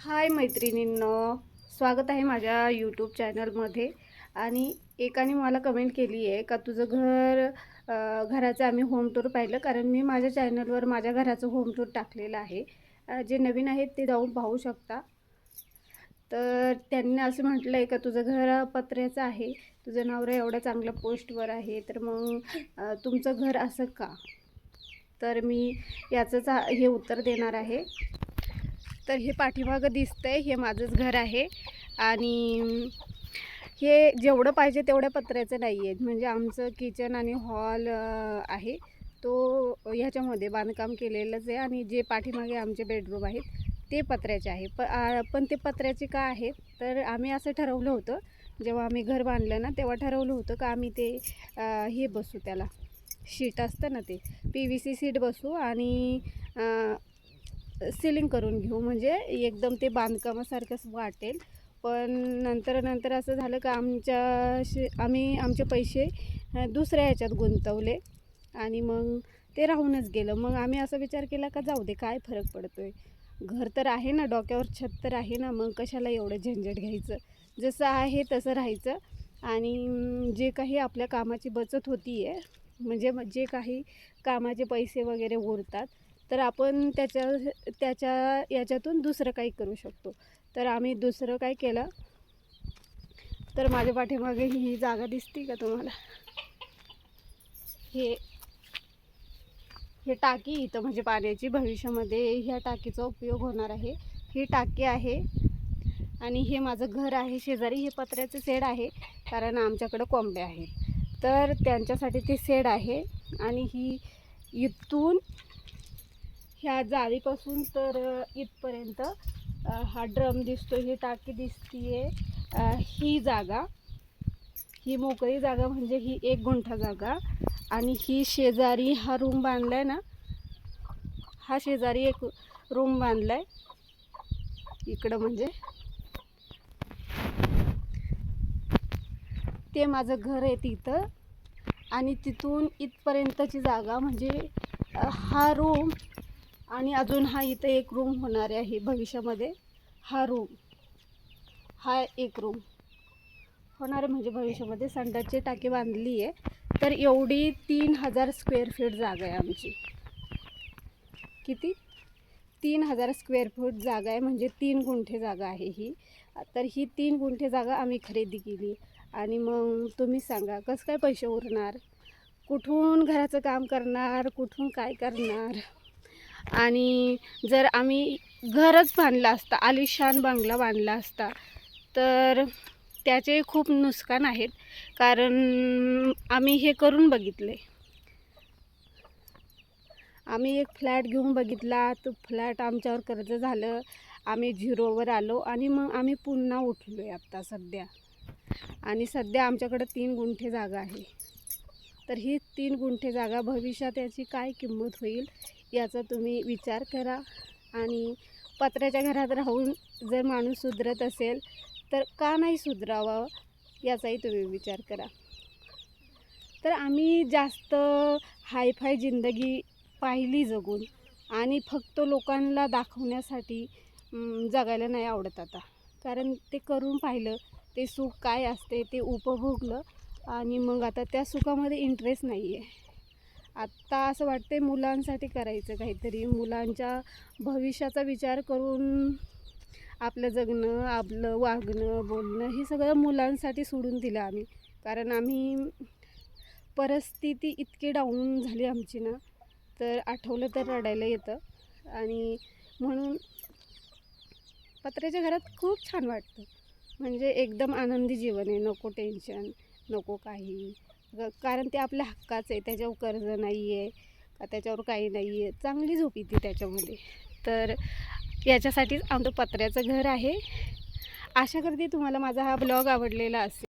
हाय मैत्रिणींनो स्वागत आहे माझ्या यूट्यूब चॅनलमध्ये आणि एकाने मला कमेंट केली आहे का तुझं घर घराचं आम्ही होम टूर पाहिलं कारण मी माझ्या चॅनलवर माझ्या घराचं होम टूर टाकलेलं आहे. जे नवीन आहेत ते जाऊन पाहू शकता. तर त्यांनी असं म्हटलं आहे का तुझं घर पत्र्याचं आहे तुझं नवरा एवढ्या चांगल्या पोस्टवर आहे तर मग तुमचं घर असं का? तर मी याचंच हे उत्तर देणार आहे. तर हे पाठीमागं दिसतंय हे माझंच घर आहे. आणि हे जेवढं पाहिजे तेवढ्या पत्र्याचं नाही आहे म्हणजे आमचं किचन आणि हॉल आहे. तो ह्याच्यामध्ये बांधकाम केलेलंच आहे आणि जे पाठीमागे आमचे बेडरूम आहेत ते पत्र्याचे आहे. प पण ते पत्र्याचे का आहेत? तर आम्ही असं ठरवलं होतं. जेव्हा आम्ही घर बांधलं ना तेव्हा ठरवलं होतं का आम्ही ते हे बसू त्याला. शीट असतं ना ते. पी व्ही सी सीट बसू आणि सिलिंग करून घेऊ. म्हणजे एकदम ते बांधकामासारखंच वाटेल. पण नंतर नंतर असं झालं का आमच्याशी आम्ही आमचे पैसे दुसऱ्या ह्याच्यात गुंतवले. आणि मग ते राहूनच गेलं. मग आम्ही असा विचार केला का जाऊ दे काय फरक पडतो आहे घर तर आहे ना डोक्यावर छत तर आहे ना मग कशाला एवढं झंझट घ्यायचं? जसं आहे तसं राहायचं. आणि जे काही आपल्या कामाची बचत होती आहे म्हणजे जे काही कामाचे पैसे वगैरे उरतात तर आपण त्याच्या त्याच्या याच्यातून दुसरं काही करू शकतो. तर आम्ही दुसरं काय केलं? तर माझ्या पाठीमागे ही जागा दिसते का तुम्हाला? हे हे टाकी इथं म्हणजे पाण्याची भविष्यामध्ये ह्या टाकीचा उपयोग होणार आहे. ही टाकी आहे आणि हे माझं घर आहे शेजारी हे पत्र्याचं शेड आहे कारण आमच्याकडं कोंबड्या आहेत. तर त्यांच्यासाठी ते शेड आहे आणि ही इथून ह्या जाळीपासून तर इथपर्यंत हा ड्रम दिसतो ही टाकी दिसतीये. ही जागा ही मोकळी जागा म्हणजे ही एक गुंठा जागा. आणि ही शेजारी हा रूम बांधलाय ना हा शेजारी एक रूम बांधलाय. इकडं म्हणजे ते माझं घर आहे तिथं. आणि तिथून इथपर्यंतची जागा म्हणजे हा रूम आणि अजून हा इथं एक रूम होणार आहे भविष्यामध्ये. हा रूम हा एक रूम होणार आहे म्हणजे भविष्यामध्ये. संडासची टाकी बांधली आहे. तर एवढी तीन हजार स्क्वेअर फीट जागा आहे आमची. किती? तीन हजार स्क्वेअर फूट जागा आहे. म्हणजे तीन गुंठे जागा आहे ही. तर ही तीन गुंठे जागा आम्ही खरेदी केली. आणि मग तुम्ही सांगा कसं काय पैसे उरणार? कुठून घराचं काम करणार? कुठून काय करणार? आणि जर आम्ही घरच बांधलं असता आलिशान बंगला बांधला असता तर त्याचे खूप नुकसान आहेत. कारण आम्ही हे करून बघितले. आम्ही एक फ्लॅट घेऊन बघितला तो फ्लॅट आमच्यावर कर्ज झालं. आम्ही झिरोवर आलो आणि मग आम्ही पुन्हा उठलो आहे आत्ता सध्या. आणि सध्या आमच्याकडं तीन गुंठे जागा आहे. तर ही तीन गुंठे जागा भविष्यात याची काय किंमत होईल याचा तुम्ही विचार करा. आणि पत्र्याच्या घरात राहून जर माणूस सुधरत असेल तर का नाही सुधरावं याचाही तुम्ही विचार करा. तर आम्ही जास्त हायफाय जिंदगी पाहिली जगून आणि फक्त लोकांना दाखवण्यासाठी जगायला नाही आवडत आता. कारण ते करून पाहिलं ते सुख काय असते ते उपभोगलं आणि मग आता त्या सुखामध्ये इंटरेस्ट नाही आहे आत्ता असं वाटते मुलांसाठी करायचं काहीतरी मुलांच्या भविष्याचा विचार करून आपलं जगणं आपलं वागणं बोलणं हे सगळं मुलांसाठी सोडून दिलं आम्ही. कारण आम्ही परिस्थिती इतकी डाऊन झाली आमची ना तर आठवलं तर रडायला येतं. आणि म्हणून पत्र्याच्या घरात खूप छान वाटतं. म्हणजे एकदम आनंदी जीवन आहे नको टेन्शन नको काही. कारण ते आपल्या हक्काचं आहे त्याच्यावर कर्ज नाही आहे का त्याच्यावर काही नाही आहे चांगली झोप येते त्याच्यामध्ये. तर याच्यासाठीच आमचं पत्र्याचं घर आहे. आशा करते तुम्हाला माझा हा ब्लॉग आवडलेला असेल.